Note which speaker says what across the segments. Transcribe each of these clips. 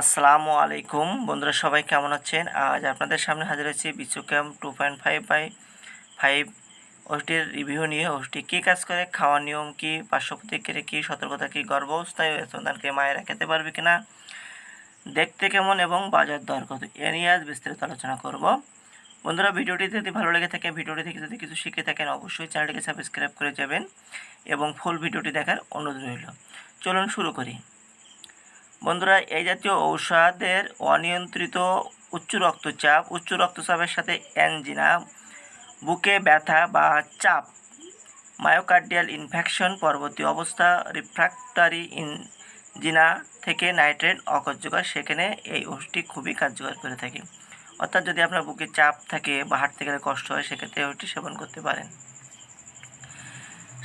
Speaker 1: আসসালামু আলাইকুম। বন্ধুরা সবাই কেমন আছেন? আজ আপনাদের সামনে হাজির হয়েছি বিচু camp two point five by five ওষুধটির review নিয়ে। ওষুধটি কী কাজ করে, খাওয়ার নিয়ম কী পার্শ্ব প্রতিক্রিয়া কী, সতর্কতা কী, গর্ভাবস্থায় সন্তানকে মায়েরা খেতে পারবে কিনা দেখতে কেমন এবং বাজার দর কত, এ নিয়ে আজ বিস্তারিত আলোচনা করব। বন্ধুরা, ভিডিওটি যদি ভালো লেগে থাকে, ভিডিওটি থেকে যদি কিছু শিখে থাকেন, অবশ্যই চ্যানেলটিকে সাবস্ক্রাইব করে যাবেন এবং ফুল ভিডিওটি দেখার অনুরোধ রইল। চলুন শুরু করি। বন্ধুরা, এই জাতীয় ঔষধের অনিয়ন্ত্রিত উচ্চ রক্তচাপ, উচ্চ রক্তচাপের সাথে অ্যানজিনা বুকে ব্যথা বা চাপ, মায়োকার্ডিয়াল ইনফেকশন, পরবর্তী অবস্থা রিফ্র্যাক্টারি ইনজিনা থেকে নাইট্রেট অকার্যকর, সেখানে এই ওষুধটি খুবই কার্যকর করে থাকে। অর্থাৎ যদি আপনার বুকে চাপ থাকে বা হাঁটতে গেলে কষ্ট হয়, সেক্ষেত্রে ওষুধটি সেবন করতে পারেন।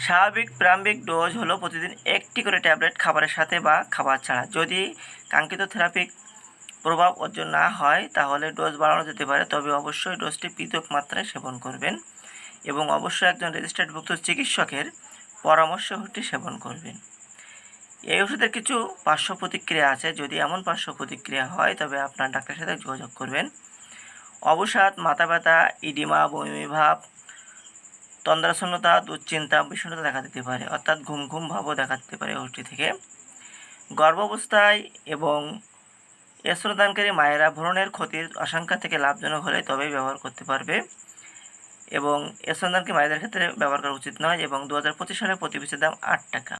Speaker 1: স্বাভাবিক প্রারম্ভিক ডোজ হলো প্রতিদিন একটি করে ট্যাবলেট খাবারের সাথে বা খাবার ছাড়া। যদি কাঙ্ক্ষিত থেরাপিক প্রভাব অর্জন না হয়, তাহলে ডোজ বাড়ানো যেতে পারে, তবে অবশ্যই ডোজটি পৃথক মাত্রায় সেবন করবেন এবং অবশ্যই একজন রেজিস্টার্ডভুক্ত চিকিৎসকের পরামর্শ ওষুধটি সেবন করবেন। এই ওষুধের কিছু পার্শ্ব প্রতিক্রিয়া আছে। যদি এমন পার্শ্ব প্রতিক্রিয়া হয়, তবে আপনার ডাক্তারের সাথে যোগাযোগ করবেন। অবসাদ, মাথা ব্যথা ইডিমা বমি, ভাব তন্দ্রাশূন্যতা দুশ্চিন্তা, বিষণ্ণতা দেখা দিতে পারে। অর্থাৎ ঘুম ঘুম ভাবও দেখা দিতে পারে ওষুধটি থেকে। গর্ভাবস্থায় এবং স্তনদানকারী মায়েরা ভ্রণের ক্ষতির আশঙ্কা থেকে লাভজনক হলে তবেই ব্যবহার করতে পারবে এবং স্তনদানকারী মায়েদের ক্ষেত্রে ব্যবহার করা উচিত নয় এবং দু হাজার পঁচিশ সালে প্রতি পিসের দাম আট টাকা।